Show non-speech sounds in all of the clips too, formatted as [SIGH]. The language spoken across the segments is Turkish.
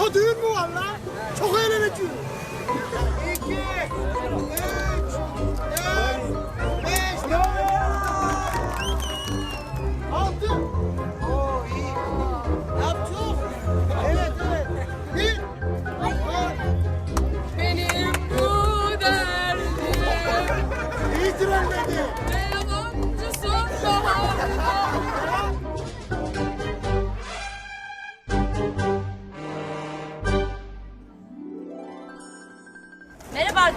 orta düğün mü var lan? Çok eğleneceğiz. İki, üç,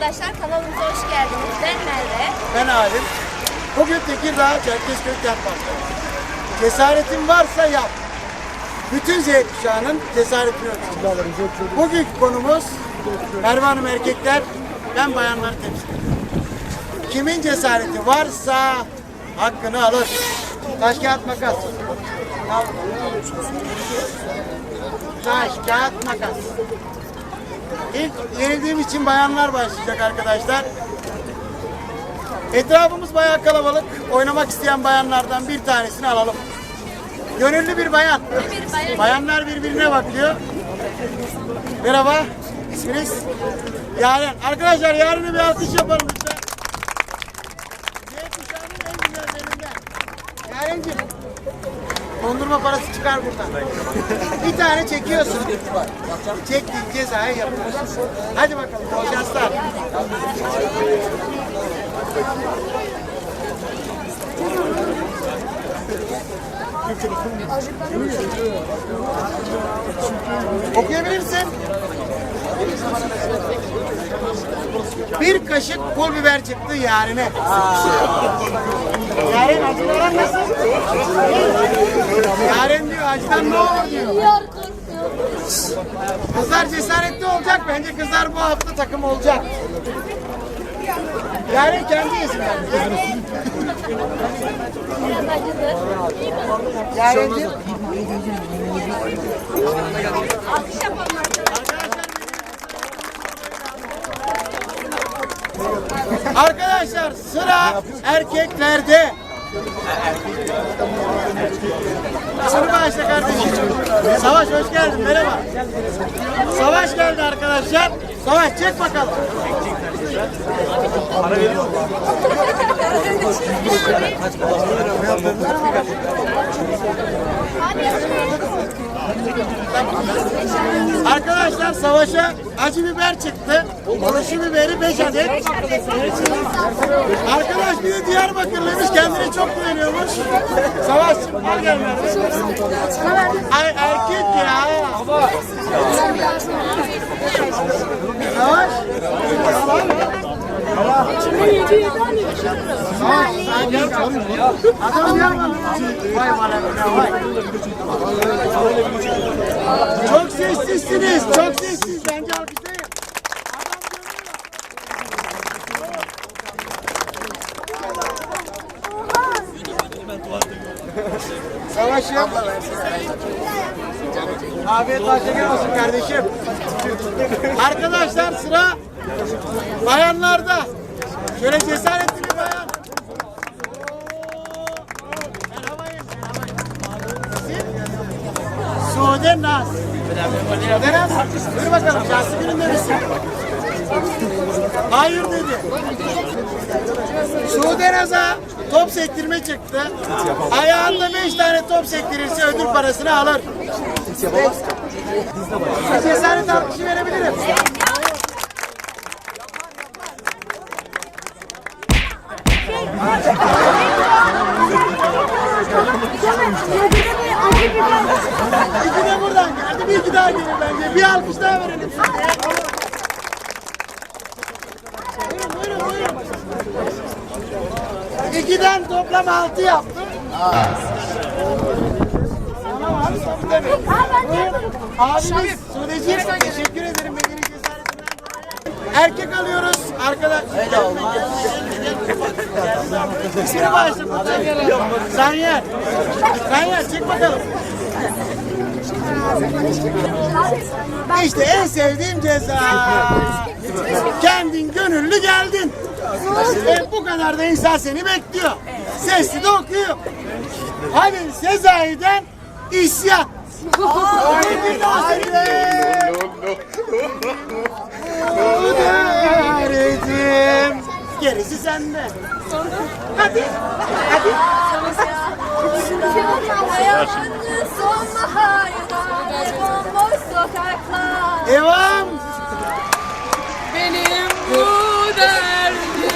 arkadaşlar, kanalımıza hoş geldiniz. Ben Merve. Ben Halim. Bugün Tekirdağ Çerkezköy Kent Parkı'ndayız. Cesaretin varsa yap. Bütün Z kuşağının cesaretini ölçüyoruz. Bugünkü konumuz Merve Hanım erkekler, ben bayanları temsil ediyorum. Kimin cesareti varsa hakkını alır. Taş kağıt makas. Taş kağıt makas. İlk yenildiğim için bayanlar başlayacak arkadaşlar. Etrafımız bayağı kalabalık. Oynamak isteyen bayanlardan bir tanesini alalım. Gönüllü bir bayan. Bayanlar birbirine bakıyor. Merhaba. İsminiz? Yaren. Arkadaşlar Yaren'e bir alkış yapalım lütfen. Z kuşağının en güzellerinden. Yaren'cim. Dondurma parası çıkar buradan. bir tane çekiyorsun. Çektiğin cezayı yapıyorsun. Hadi bakalım. Bol şanslar. Okuyabilir misin? Bir kaşık pul biber çıktı yarine. Yaren acıların nasıl? Yaren diyor acıdan ne olur diyor. Kızlar cesaretli olacak. Bence kızlar bu hafta takım olacak. Yaren kendi bence. Yaren'cim. Alkış yapalım arkadaşlar. Sıra erkeklerde. Sınıf başla kardeşim. Savaş hoş geldin. Merhaba. Savaş geldi arkadaşlar. Savaş çek bakalım. Arkadaşlar savaşa acı biber çıktı. Turşu biberi 5 adet. Arkadaş bir de Diyarbakırlıymış kendine çok güveniyormuş. Savaş al gel Ay erkek ya. Savaş. Savaş sen gel. Adam yapma. Vay bana vay. Çok sessizsiniz. Çok sessiz. Bence alkışlayın. Savaş yok. Afiyet şeker olsun kardeşim. Arkadaşlar sıra bayanlarda. Şöyle cesaretli bir bayan. Merhabayım. Sude Naz. Dur bakalım şahsi gününde misin? Hayır dedi. Sude Naz'a top sektirme çıktı. Ayağında beş tane top sektirirse ödül parasını alır. Cesaret alkışı verebilirim. İki de buradan geldi. Bir iki daha gelir bence. Bir alkış daha verelim. Buyurun buyurun buyurun. İkiden toplam altı yaptım. Tamam abi sorun değil. Buyurun. Abimiz Sudeciğim teşekkür ederim benim cesaretinden. Erkek alıyoruz arkadaş. Öyle olmaz. İsmini bağışla. Sanyer. Sanyer çık bakalım. İşte en sevdiğim ceza. Kendin gönüllü geldin. Ve bu kadar da insan seni bekliyor. Sesli de okuyor. Hani Sezai'den isyan. Gerisi sende. Hadi. Hadi. Yabancı sonbaharda bomboş sokaklar. Devam. Benim bu derdim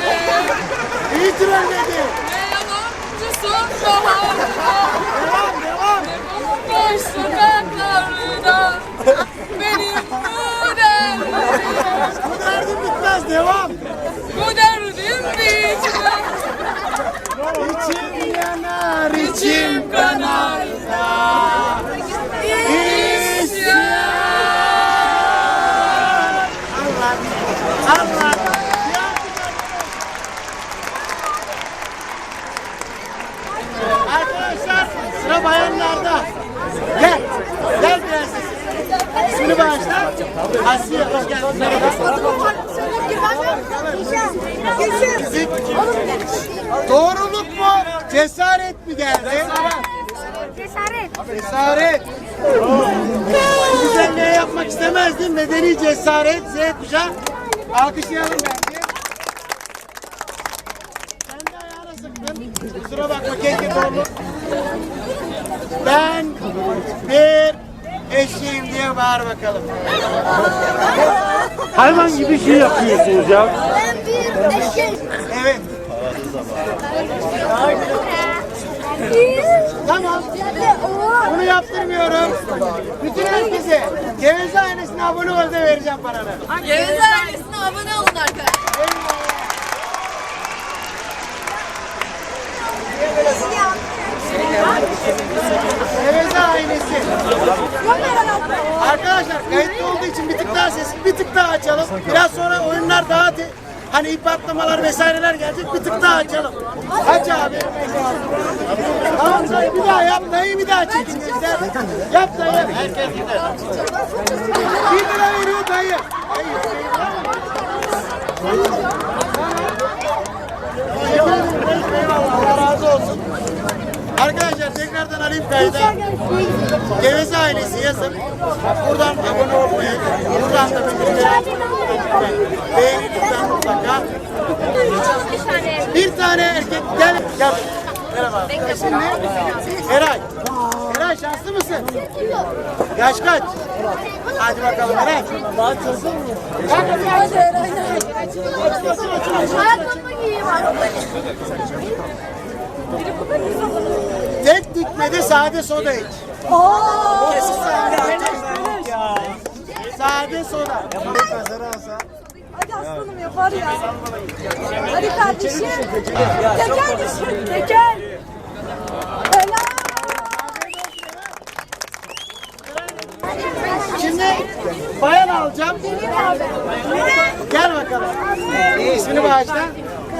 İyi trendedi. Ne yalancı sonbaharda Devam devam. Bomboş sokaklarda Benim bu derdim Bu derdim bitmez. Devam. Bu derdim bitmez İçim yanar, içim kanar. Allah. Arkadaşlar sıra bayanlarda. Gel. Gel prenses. İsmini bağışla. Asiye hoş geldin. Merhaba. Doğruluk mu? Cesaret mi geldi? Cesaret. Cesaret. Bu güzelliğe yapmak istemezdin. Medeni cesaret. Z kuşağı. Alkışlayalım bence. Sen de ayağına sıktın. Kusura bakma keşke doğruluk. Ben bir eşeğim diye bağır bakalım. Hayvan gibi şey yapıyorsunuz ya. Ben bir eşek. Tamam. Bunu yaptırmıyorum. Bütün herkese Geveze ailesine abone ol da vereceğim paranı. Geveze ailesine abone olun arkadaşlar Geveze ailesi. Arkadaşlar kayıtlı olduğu için bir tık daha ses, bir tık daha açalım. Biraz sonra oyunlar daha hani ip atlamalar vesaireler gelecek. Bir tık daha açalım. Aç abi. Tamam bir daha yap. Dayı bir daha çekin. Yap dayı. Herkes gider. Bir lira veriyor dayı. Allah olsun. Arkadaşlar tekrardan alayım kayda. Geveze ailesi yazın. Buradan abone olmayı, buradan da bildirimleri açmayı Beğen lütfen mutlaka. Bir tane erkek gel. Gel. Merhaba. İsim ne? Eray. Eray şanslı mısın? Yaş kaç? Hadi bakalım Eray. Ayakkabımı giyeyim. Tek dikmede sade soda iç. Sade soda. Hadi aslanım yapar ya. Hadi kardeşim. Teker düşün. Teker. Helal. Şimdi bayan alacağım. Gel bakalım. İsmini bağışla.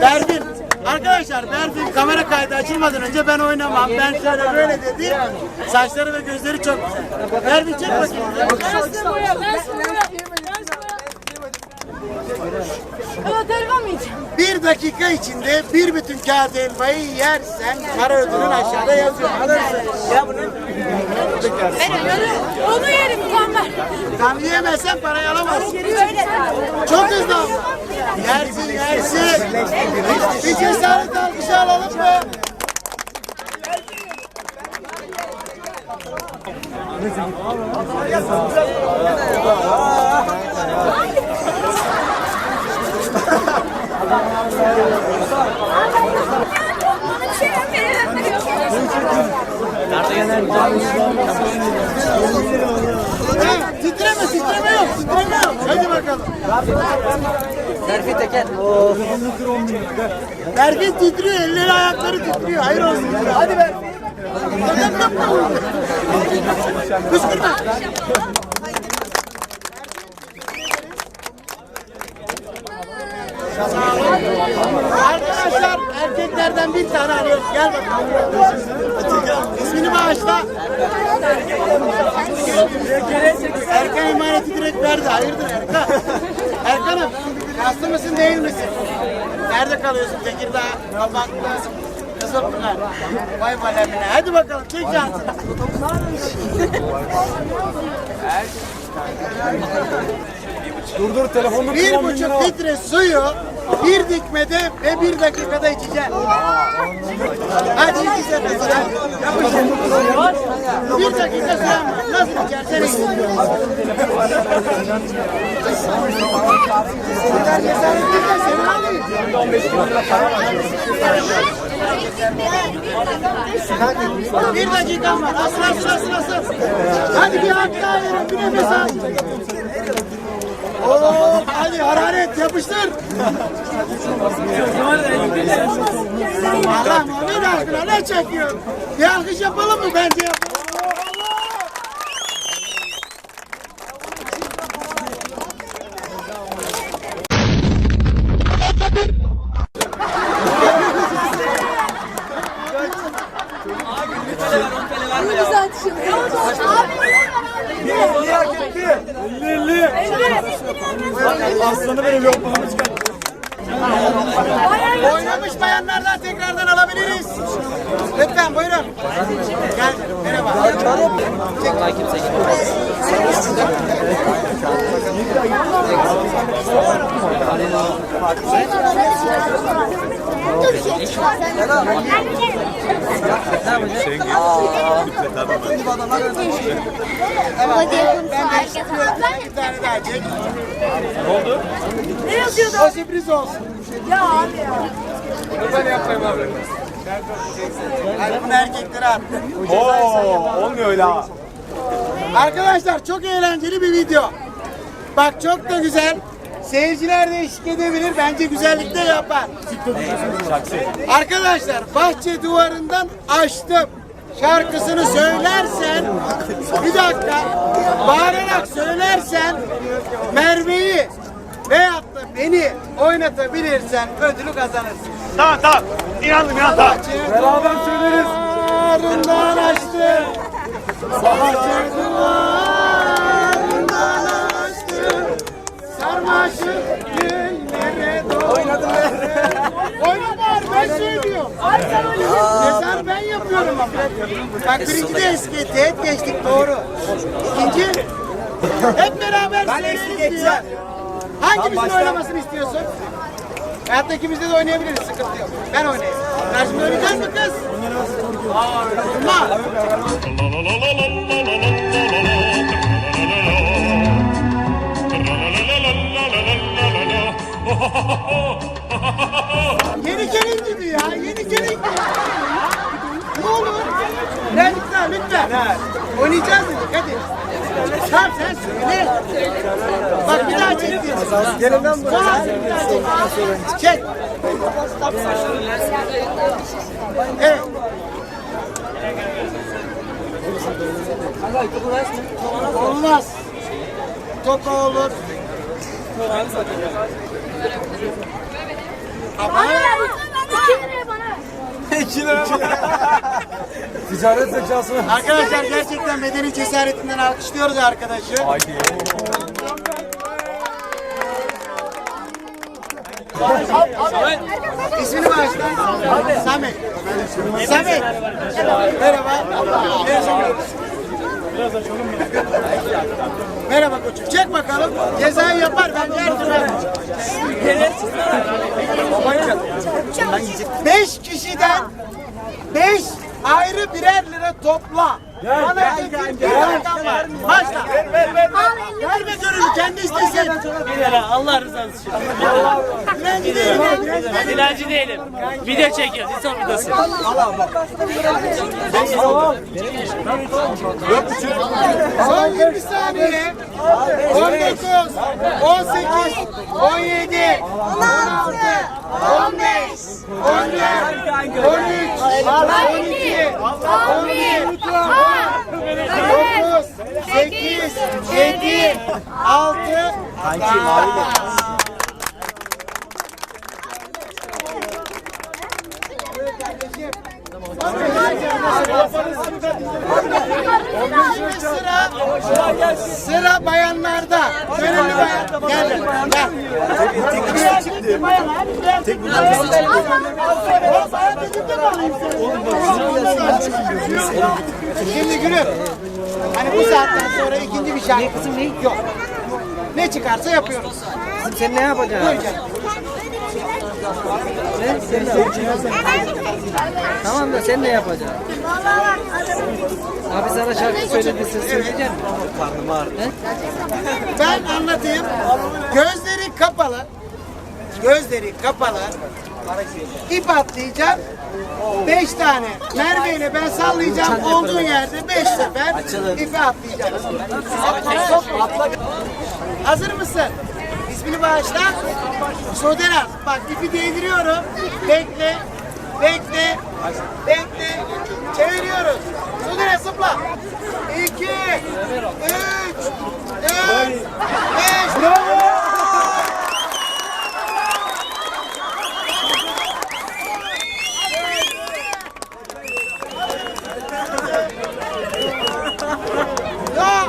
Berfin. Arkadaşlar Berfin kamera kaydı açılmadan önce ben oynamam. Ben şöyle böyle dedi. Saçları ve gözleri çok güzel. Berfin çek bakayım. Ben Ben mı yiyeceğim? Bir dakika içinde bir bütün kağıt elmayı yersen para ödülün aşağıda yazıyor. Alırsın. Onu yerim Muammer. Tam yiyemezsen parayı alamazsın. Çok hızlı ama. Yersin yersin. Bir cesaret alkışı alalım mı? Titreme titreme yok titreme yok. Hadi bakalım. Berfi Teker. Berfin titriyor elleri ayakları titriyor. Hayır olsun. Hadi Berfin. Kışkırtma. Sağ olun. Arkadaşlar erkeklerden bir tane alıyorum. Gel bakalım. İsmini bağışla. Erkan emaneti direkt verdi. Hayırdır Erkan? Erkan'ım hasta mısın değil misin? Nerede kalıyorsun? Tekirdağ, Kabaklı, Kızılpınar. Vay balemine. Hadi bakalım çek şansını. Dur dur telefonu Bir buçuk litre suyu bir dikmede ve bir dakikada içeceksin. Hadi iki sefer hadi. Yapışın. Bir dakika var. Nasıl içersen iç. Senin alayım. Bir dakikan var. Asıl asıl asıl asıl. Hadi bir hak daha verin. Bir nefes al. Oo, hadi hararet yapıştır. Allah Muhammed aşkına ne çekiyor? Bir alkış yapalım mı? Bence yapalım. Aslanı benim yok bana çıkar. Oynamış bayanlardan tekrardan alabiliriz. Lütfen buyurun. Gel merhaba. Bir tane daha çek. Ne yazıyordu? O sürpriz olsun. Ya abi ya. Hadi bunu erkeklere at. Oo, olmuyor öyle ha. Arkadaşlar çok eğlenceli bir video. Bak çok da güzel. Seyirciler de eşlik edebilir. Bence güzellikte yapar. Arkadaşlar bahçe duvarından açtım. Şarkısını söylersen bir dakika bağırarak söylersen Merve'yi veyahut da beni oynatabilirsen ödülü kazanırsın. Tamam tamam. İnandım ya tamam. Beraber söyleriz. Duvarından açtım. Bahçe duvarından ben söylüyorum. Cezar ben yapıyorum ama. Bak birinci de eski teğet geçtik doğru. İkinci hep beraber söyleriz diyor. Hanginizin oynamasını istiyorsun? Da ikimizde de oynayabiliriz, sıkıntı yok. Ben oynayayım. Karşımda oynayacak mı kız? Aa öyle olmaz. Yeni gelin gibi ya, yeni gelin gibi. Ne olur? Lütfen, lütfen. Oynayacağız dedik, hadi. Tamam sen söyle. Bak bir daha çek diyor. Gelinden daha çek. Evet. Olmaz. Toka olur. Ama İki liraya bana. Ticaret zekası. arkadaşlar gerçekten medeni cesaretinden alkışlıyoruz arkadaşı. İsmini bağışla. Samet. Samet. Merhaba. Merhaba koçum. Çek bakalım. Cezayı yapar. Ben her türlü. Beş kişiden beş ayrı birer lira topla. Bana dediğin bir rakam var. Başla. Ver ver ver. Verme gönüllü kendi istesin. Allah rızası için. Dilenci değil. Dilenci değilim. Video çekiyoruz. İnsan videosu. Son 20 saniye. 19, 18, 17, 16, 15, 14, 13, 12, 11, 9, 8, 7, 6, Şimdi sıra sıra bayanlarda. Gönüllü bayan. Gel. Gel. Tek bayan. Tek? Şimdi gülüm. Hani bu saatten sonra ikinci bir şarkısın yok. Ne çıkarsa yapıyoruz. Sen ne yapacaksın? Buyur canım. Ne? Sen ne yapacaksın? Tamam da sen ne yapacaksın? Abi sana şarkı söyledi sen söyleyecek misin? Karnım ağrıyor. Ben anlatayım. Gözleri kapalı. Gözleri kapalı. İp atlayacağım. Beş tane. Merve ile ben sallayacağım. Olduğun yerde beş sefer ipi atlayacağım. Hazır mısın? İsmini bağışla. Soderaz. Bak ipi değdiriyorum. Bekle. Bekle. Bekle. Çeviriyoruz. Soderaz zıpla. İki. Üç. Dört. Beş. Bravo. Ya!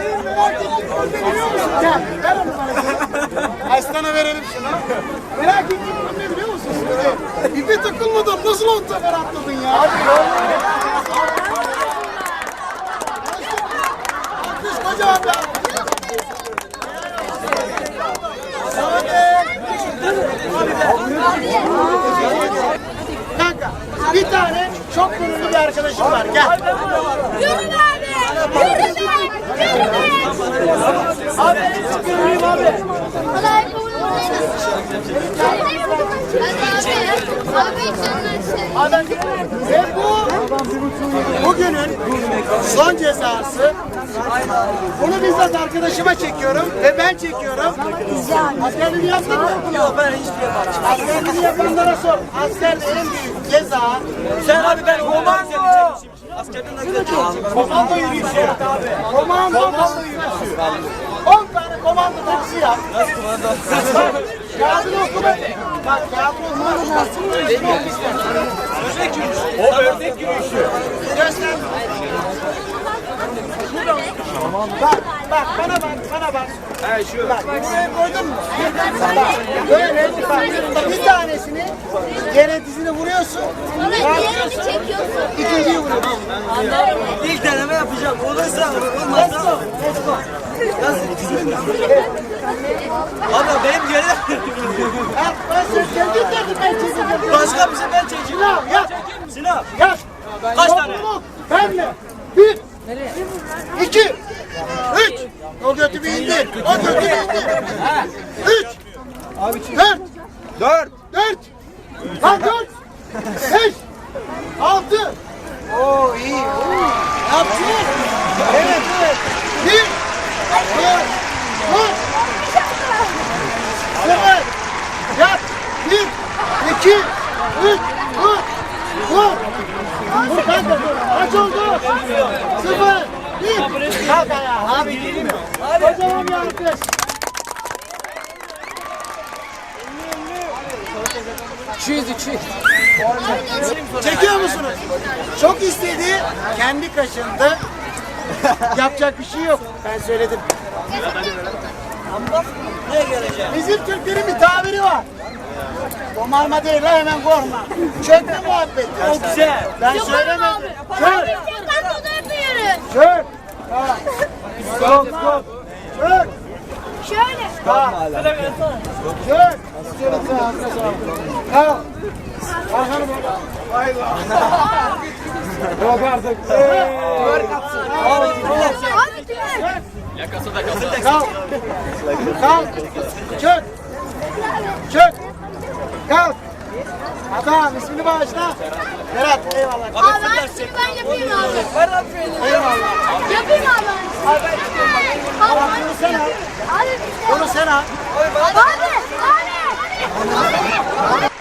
Benim merak ettiğim konu ne biliyor musun? Gel, ver onu bana. Aslan'a verelim şunu. Merak ettiğim konu ne biliyor musun? Şimdi ipe takılmadan nasıl on sefer atladın ya? Alkış kocaman bir alkış. Kanka bir tane çok gururlu bir arkadaşım var. Gel. Yürü abi. Yürü be. Yürü be. Abi gururluyum abi. Kolay şey. Ve bu bugünün son cezası. Bunu bizzat arkadaşıma çekiyorum ve ben çekiyorum. Askerliğini yaptın mı? Yok ben hiç yapmadım. Askerliğini yapanlara sor. Askerde en büyük ceza Sen abi ben komando. Askerden komando yürüyüşü. Komando yürüyüşü. 10 tane komando dersi yap. Nasıl komando? Kağıdını okuma. Bak kağıdını okuma. O ördek yürüyüşü. Göster. Bak, bak bana bak, bana bak. He şu. Bak, buraya koydun mu? Böyle bak, bir tanesini yere dizini vuruyorsun, Sonra diğerini çekiyorsun. ikinciyi vuruyorsun. İlk deneme yapacağım. Olursa Let's olmazsa. go, let's go. Abi benim çekeceğim. Başka bir şey ben çekeyim. Sinan, yap, Sinan. yap. Kaç tane? Benle. Bir, iki, üç. O götü bir indir, o götü bir indir. Üç, dört, Dört. Dört. Lan dört. Beş. Altı. Oo iyi. Oo. Yaptın. Evet evet. Bir. İki. Dört. Sıfır. Yap. Bir. iki, Üç. Vur. Vur. Vur kanka dur. Kaç oldu? Sıfır. Bir. Kalk ayağa. Abi gelmiyor. Kocaman bir alkış. Çekiyor musunuz? Çok istedi, kendi kaşındı. [LAUGHS] Yapacak bir şey yok. Ben söyledim. Bizim Türklerin bir tabiri var. Komarma değil la hemen korma. Çökme muhabbeti. Çok güzel. Ben söylemedim. Çök, çök. Ha. Stop, stop. Çök. Şöyle. Çök. Kalk. Bak. Vay be. Yok artık. Abi tümer. Kalk. Kalk. Çök. Çök. Kalk. Adam ismini bağışla. Berat eyvallah. Abi hangisini ben yapayım abi. Eyvallah. Yapayım abi. Abi ben çıkıyorum bak. Abi bunu sen al. Abi. Bunu sen al. Abi. Abi. Abi.